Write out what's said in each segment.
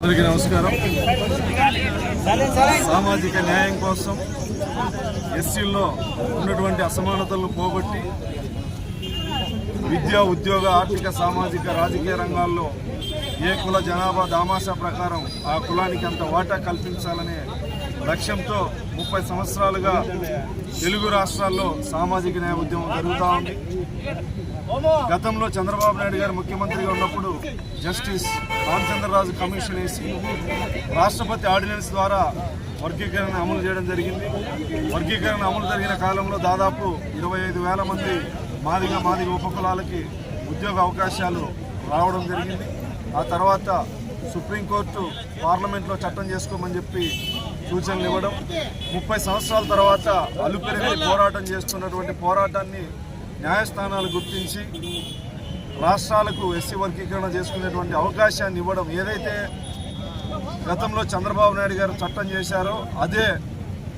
అందరికీ నమస్కారం. సామాజిక న్యాయం కోసం ఎస్సీల్లో ఉన్నటువంటి అసమానతలను పోగొట్టి విద్య ఉద్యోగ ఆర్థిక సామాజిక రాజకీయ రంగాల్లో ఏ కుల జనాభా దామాషా ప్రకారం ఆ కులానికి అంత వాటా కల్పించాలనే లక్ష్యంతో ముప్పై సంవత్సరాలుగా తెలుగు రాష్ట్రాల్లో సామాజిక న్యాయ ఉద్యమం జరుగుతూ ఉంది. గతంలో చంద్రబాబు నాయుడు గారు ముఖ్యమంత్రిగా ఉన్నప్పుడు జస్టిస్ రామచంద్రరాజు కమిషన్ వేసి రాష్ట్రపతి ఆర్డినెన్స్ ద్వారా వర్గీకరణ అమలు చేయడం జరిగింది. వర్గీకరణ అమలు జరిగిన కాలంలో దాదాపు ఇరవై ఐదు వేల మంది మాదిగ మాదిగ ఉపకులాలకి ఉద్యోగ అవకాశాలు రావడం జరిగింది. ఆ తర్వాత సుప్రీంకోర్టు పార్లమెంట్లో చట్టం చేసుకోమని చెప్పి సూచనలు ఇవ్వడం. ముప్పై సంవత్సరాల తర్వాత అలుపెరిగి పోరాటం చేస్తున్నటువంటి పోరాటాన్ని న్యాయస్థానాలు గుర్తించి రాష్ట్రాలకు ఎస్సీ వర్గీకరణ చేసుకునేటువంటి అవకాశాన్ని ఇవ్వడం. ఏదైతే గతంలో చంద్రబాబు నాయుడు గారు చట్టం చేశారో అదే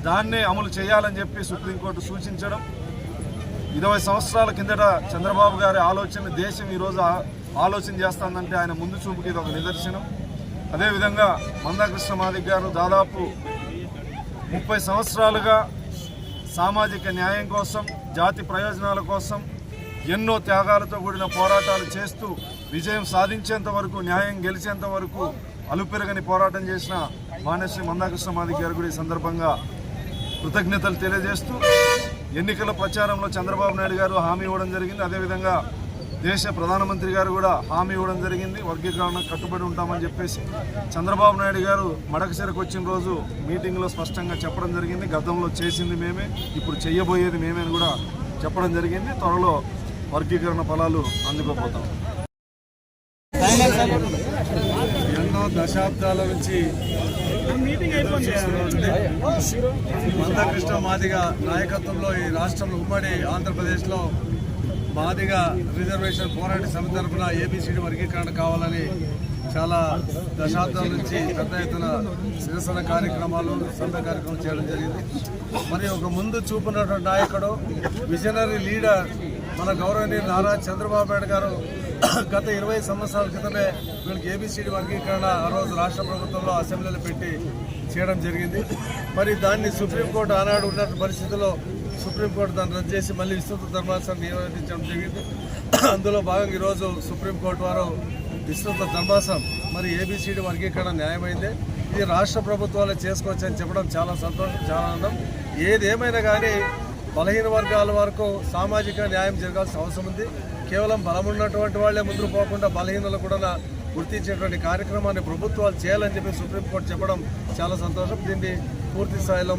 దాన్నే అమలు చేయాలని చెప్పి సుప్రీంకోర్టు సూచించడం. ఇరవై సంవత్సరాల కిందట చంద్రబాబు గారి ఆలోచన దేశం ఈరోజు ఆలోచన చేస్తుందంటే ఆయన ముందు చూపుకి ఇది ఒక నిదర్శనం. అదేవిధంగా మందాకృష్ణ మాదిక్ గారు దాదాపు ముప్పై సంవత్సరాలుగా సామాజిక న్యాయం కోసం జాతి ప్రయోజనాల కోసం ఎన్నో త్యాగాలతో కూడిన పోరాటాలు చేస్తూ విజయం సాధించేంత వరకు న్యాయం గెలిచేంత వరకు అలుపెరగని పోరాటం చేసిన మానేశ్వరి మందాకృష్ణ మాదిక్ గారు కూడా ఈ సందర్భంగా కృతజ్ఞతలు తెలియజేస్తూ ఎన్నికల ప్రచారంలో చంద్రబాబు నాయుడు గారు హామీ ఇవ్వడం జరిగింది. అదేవిధంగా దేశ ప్రధానమంత్రి గారు కూడా హామీ ఇవ్వడం జరిగింది. వర్గీకరణ కట్టుబడి ఉంటామని చెప్పేసి చంద్రబాబు నాయుడు గారు మడకసిరకు వచ్చిన రోజు మీటింగ్లో స్పష్టంగా చెప్పడం జరిగింది. గతంలో చేసింది మేమే ఇప్పుడు చేయబోయేది మేమే అని కూడా చెప్పడం జరిగింది. త్వరలో వర్గీకరణ ఫలాలు అందుకోపోతాం ఎన్నో దశాబ్దాల నుంచి మందకృష్ణ మాదిగ నాయకత్వంలో ఈ రాష్ట్రంలో ఉమ్మడి ఆంధ్రప్రదేశ్లో మాదిగా రిజర్వేషన్ పోరాట సమితి తరఫున ఏబిసిడి వర్గీకరణ కావాలని చాలా దశాబ్దాల నుంచి పెద్ద ఎత్తున నిరసన కార్యక్రమాలు సొంత కార్యక్రమం చేయడం జరిగింది. మరి ఒక ముందు చూపునటువంటి నాయకుడు విజనరీ లీడర్ మన గౌరవనీయ నారా చంద్రబాబు నాయుడు గారు గత ఇరవై సంవత్సరాల క్రితమే వీళ్ళకి ఏబిసిడి వర్గీకరణ ఆ రోజు రాష్ట్ర ప్రభుత్వంలో అసెంబ్లీలో పెట్టి చేయడం జరిగింది. మరి దాన్ని సుప్రీంకోర్టు ఆనాడు ఉన్న పరిస్థితుల్లో సుప్రీంకోర్టు దాన్ని రద్దు చేసి మళ్ళీ విస్తృత ధర్మాసనం నియోజించడం జరిగింది. అందులో భాగంగా ఈరోజు సుప్రీంకోర్టు వారు విస్తృత ధర్మాసనం మరి ఏబిసిడి వర్గీకరణ న్యాయమైందే. ఇది రాష్ట్ర ప్రభుత్వాలు చేసుకోవచ్చు అని చెప్పడం చాలా సంతోషం చాలా ఆనందం. ఏది ఏమైనా కానీ బలహీన వర్గాల వరకు సామాజిక న్యాయం జరగాల్సిన అవసరం ఉంది. కేవలం బలమున్నటువంటి వాళ్ళే వాళ్ళే ముందుకు పోకుండా బలహీనలు కూడా గుర్తించేటువంటి కార్యక్రమాన్ని ప్రభుత్వాలు చేయాలని చెప్పి సుప్రీంకోర్టు చెప్పడం చాలా సంతోషం. దీన్ని పూర్తి స్థాయిలో